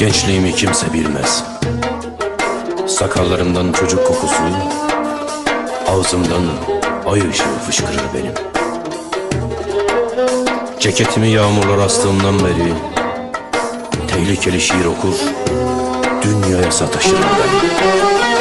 Gençliğimi kimse bilmez. Sakallarımdan çocuk kokusu, ağzımdan ay ışığı fışkırır benim. Ceketimi yağmurlar astığımdan beri tehlikeli şiir okur, dünyaya sataşırım ben.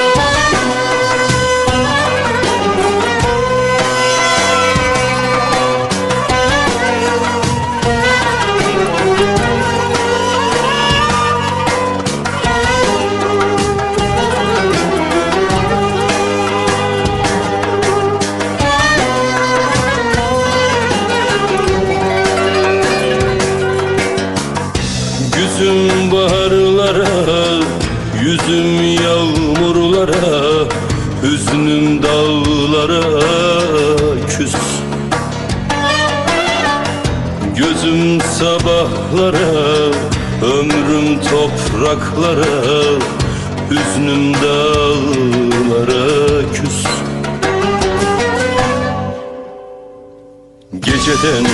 Hüznüm dağlara küs. Gözüm sabahlara, ömrüm topraklara Hüznüm dağlara küs. Geceden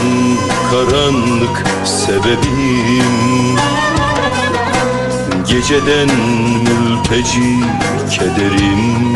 karanlık sebebim. Geceden mülteci kederim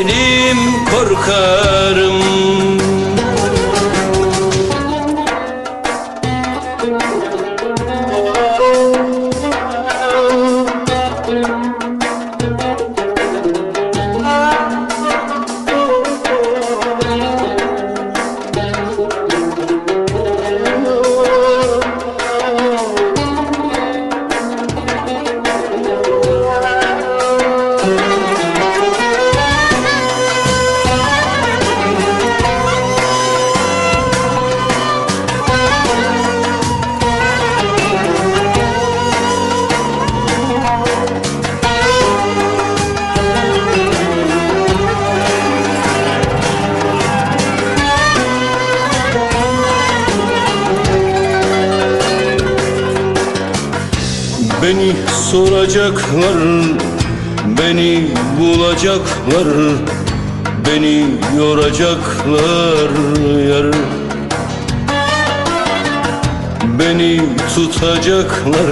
Güzelim korkarım soracaklar, beni bulacaklar, beni yoracaklar yar. Beni tutacaklar,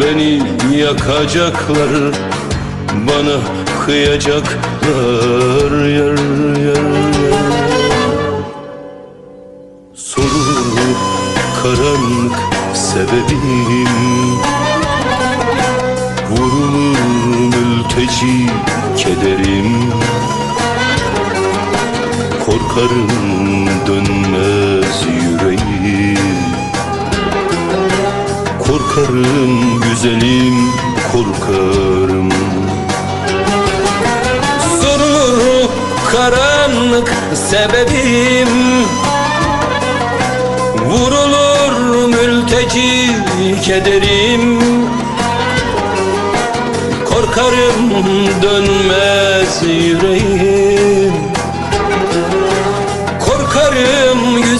beni yakacaklar, bana kıyacaklar yar yar. Soru karanlık sebebim Korkarım dönmez yüreğim Korkarım güzelim korkarım. Sorulur karanlık sebebim. Vurulur mülteci kederim. Korkarım dönmez yüreğim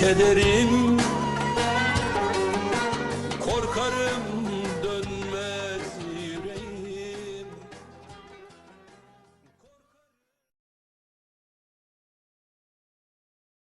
kederim